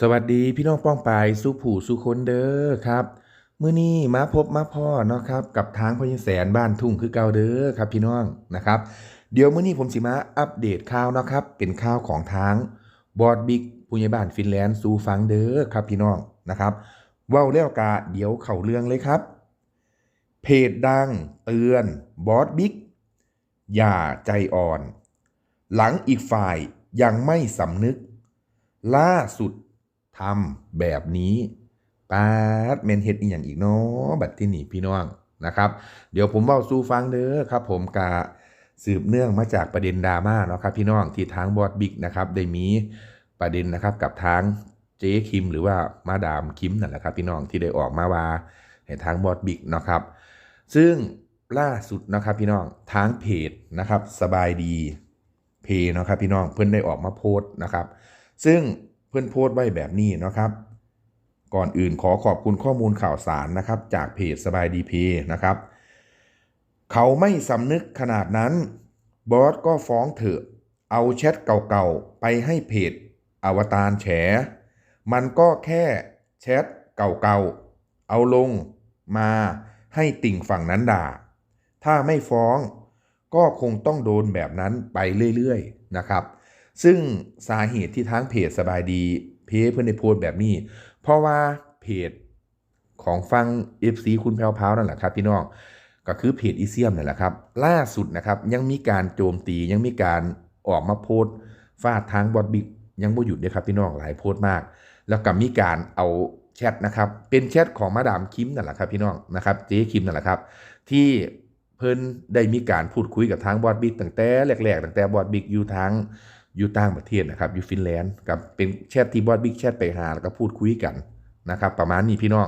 สวัสดีพี่น้องป้องปายสุผู้สุคนเด้อครับมื้อนี้มาพบมาพ่อเนาะครับกับทางพญแสนบ้านทุ่งคือเก่าเด้อครับพี่น้องนะครับ เดี๋ยวมื้อนี้ผมสิมาอัปเดตข่าวเนาะครับ เป็นข่าวของทางบอดบิ๊กผู้ใหญ่บ้านฟินแลนด์สู่ฟังเด้อครับพี่น้องนะครับเว้าแล้วกะเดี๋ยวเข้าเรื่องเลยครับ เพจดังเตือนบอสบิ๊กอย่าใจอ่อน หลังอีกฝ่ายยังไม่สำนึก ล่าสุด ทำแบบนี้ปาดเมนเฮ็ดอีกอย่างอีกเนาะบัดที่นี่พี่น้องนะครับ เดี๋ยวผมเบ้าสู่ฟังเด้อครับ ผมกะสืบเนื่องมาจากประเด็นดราม่าเนาะครับพี่น้องที่ทางบอสบิ๊กนะครับได้มีประเด็นนะครับกับทางเจ๊คิม หรือว่ามาดามคิมนั่นแหละครับพี่น้องที่ได้ออกมาว่าให้ทางบอสบิ๊กเนาะครับ ซึ่งล่าสุดนะครับพี่น้องทางเพจนะครับสบายดีเพนะครับพี่น้องเพื่อนได้ออกมาโพสต์นะครับ ซึ่ง พื่อนโพสต์ไว้แบบนี้นะครับ ก่อนอื่นขอขอบคุณข้อมูลข่าวสารนะครับ จากเพจสบายดีเพนะครับ เขาไม่สำนึกขนาดนั้น บอสก็ฟ้องเถอะ เอาแชทเก่าๆ ไปให้เพจอวตารแฉ มันก็แค่แชทเก่าๆ เอาลงมาให้ติ่งฝั่งนั้นด่า ถ้าไม่ฟ้องก็คงต้องโดนแบบนั้นไปเรื่อยๆนะครับ ซึ่งสาเหตุที่ทางเพจสบายดีเพจเพื่อนในโพสแบบนี้ เพราะว่าเพจของฟัง FC คุณแพรวพาวนั่นแหละครับพี่น้องก็คือเพจอีเซียมนั่นแหละครับ ล่าสุดนะครับยังมีการโจมตียังมีการออกมาโพสฟาดทางบอดบิกยังบ่หยุดเลยครับพี่น้องหลายโพสมาก แล้วก็มีการเอาแชทนะครับเป็นแชทของมาดามคิมนั่นแหละครับพี่น้องนะครับเจ๊คิมนั่นแหละครับ ที่เพิ่นได้มีการพูดคุยกับทางบอดบิกตั้งแต่แรกๆตั้งแต่บอดบิกอยู่ทาง อยู่ต่างประเทศนะครับอยู่ฟินแลนด์กับเป็นแชทที่บอดบิกแชทไปหาแล้วก็พูดคุยกันนะครับประมาณนี้พี่น้อง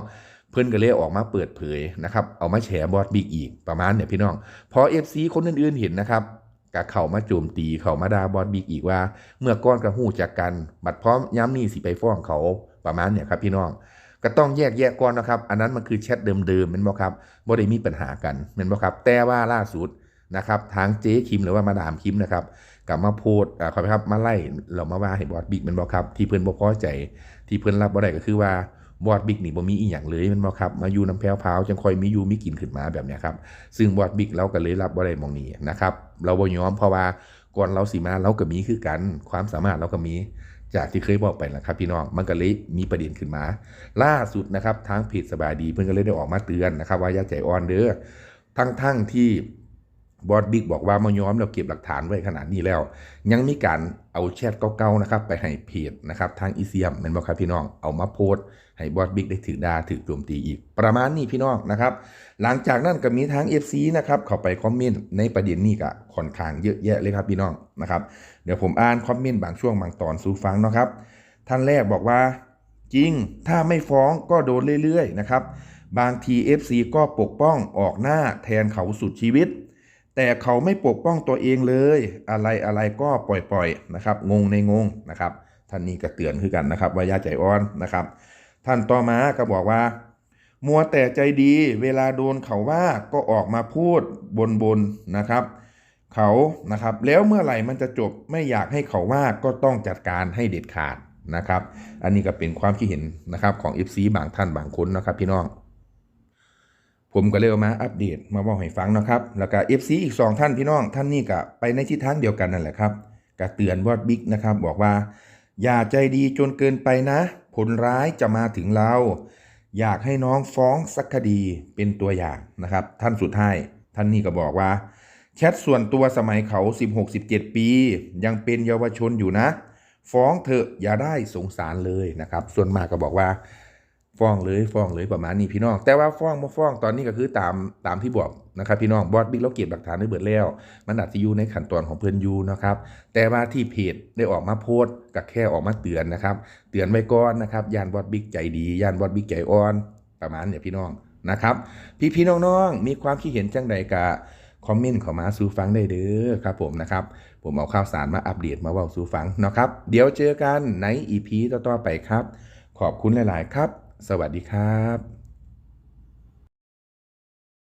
เพื่อนก็เลยออกมาเปิดเผยนะครับเอามาแฉบอสบิ๊กอีกประมาณเนี่ยพี่น้องพอ FC คนอื่นๆเห็นนะครับก็เข้ามาโจมตีเข้ามาด่าบอสบิ๊กอีกว่า เมื่อก้อนกระหู้จากกัน บัดพร้อมย้ำนี่สิไปฟ้องเขาประมาณเนี่ยครับพี่น้องก็ต้องแยกแยะก่อนนะครับ อันนั้นมันคือแชทเดิมๆเป็นบ่ครับบ่ได้มีปัญหากันเป็นบ่ครับ แต่ว่าล่าสุด นะครับทางเจ๊คิมหรือว่ามาดามคิมนะครับกลับมาโพสต์อ่าขอไปครับมาไล่เรามาว่าให้บอสบิ๊กเป็นบ่ครับ ที่เพื่อนบ่พอใจ ที่เพื่อนรับบ่ได้ก็คือว่าบอดบิ๊กนี่บ่มีอีหยังเลยมันบ่ครับมาอยู่น้ำแพ้วพาวจังคอยมีอยู่มีกินขึ้นมาแบบนี้ครับซึ่งบอดบิ๊กเราก็เลยรับบ่ได้มองนี้นะครับเราบ่ยอมเพราะว่าก่อนเราสิมาเราก็มีคือกัน ความสามารถเราก็มีจากที่เคยบอกไปนะครับพี่น้องมันก็เลยมีประเด็นขึ้นมา ล่าสุดนะครับทางเพจสบายดีเพิ่นก็เลยได้ออกมาเตือนนะครับ ว่าอย่าใจอ่อนเด้อทั้งๆที่ บอดบิ๊กบอกว่ามายอมเราเก็บหลักฐานไว้ขนาดนี้แล้ว ยังมีการเอาแชทเก่าๆนะครับไปให้เพจนะครับทางอีเซียมแม่นบ่ครับพี่น้องเอามาโพสต์ให้บอสบิ๊กได้ถือดาถือโจมตีอีก ประมาณนี้พี่น้องนะครับ หลังจากนั้นก็มีทาง FC นะครับเข้าไปคอมเมนต์ในประเด็นนี้ก็ค่อนข้างเยอะแยะเลยครับพี่น้องนะครับเดี๋ยวผมอ่านคอมเมนต์บางช่วงบางตอนสู่ฟังเนาะครับท่านแรกบอกว่าจริงถ้าไม่ฟ้องก็โดนเรื่อยๆนะครับบางที FC ก็ปกป้องออกหน้าแทนเขาสุดชีวิต แต่เขาไม่ปกป้องตัวเองเลย อะไรอะไรก็ปล่อยๆนะครับ งงในงงนะครับ ท่านนี้ก็เตือนคือกันนะครับว่าย่าใจอ่อนนะครับ ท่านต่อมาก็บอกว่า มัวแต่ใจดี เวลาโดนเขาว่าก็ออกมาพูดบนบนๆนะครับ เขานะครับ แล้วเมื่อไหร่มันจะจบไม่อยากให้เขาว่าก็ต้องจัดการให้เด็ดขาดนะครับ อันนี้ก็เป็นความคิดเห็นนะครับของ FC บางท่านบางคนนะครับพี่น้อง ผมก็เลยเอามาอัปเดตมาบอกให้ฟังนะครับ แล้วก็ FC อีก 2 ท่านพี่น้องท่านนี่ก็ไปในทิศทางเดียวกันนั่นแหละครับก็เตือนบอดบิ๊กนะครับบอกว่า อย่าใจดีจนเกินไปนะ ผลร้ายจะมาถึงเรา อยากให้น้องฟ้องสักคดีเป็นตัวอย่างนะครับ ท่านสุดท้าย ท่านนี่ก็บอกว่าแชทส่วนตัวสมัยเขา 16-17 ปี ยังเป็นเยาวชนอยู่นะ ฟ้องเถอะอย่าได้สงสารเลยนะครับ ส่วนมากก็บอกว่า ฟ้องเลยฟ้องเลยประมาณนี้พี่น้อง แต่ว่าฟ้องมาฟ้องตอนนี้ก็คือตามตามที่บอกนะครับพี่น้องบอสบิ๊กเราเก็บหลักฐานได้เบิดแล้ว มันอาจจะอยู่ในขั้นตอนของเพื่อนยูนะครับแต่ว่าที่เพจได้ออกมาโพสต์ก็แค่ออกมาเตือนนะครับ เตือนไว้ก่อนนะครับยานบอสบิ๊กใจดียานบอสบิ๊กใจอ่อนประมาณเนี่ยพี่น้องนะครับ พี่พี่น้องๆมีความคิดเห็นจังใดกะคอมเมนต์ข้ามาสู่ฟังได้เด้อครับผมนะครับ ผมเอาข่าวสารมาอัปเดตมาเว่าสู่ฟังนะครับ เดี๋ยวเจอกันในอีพีต่อๆไปครับ ขอบคุณหลาย ๆ ครับ สวัสดีครับ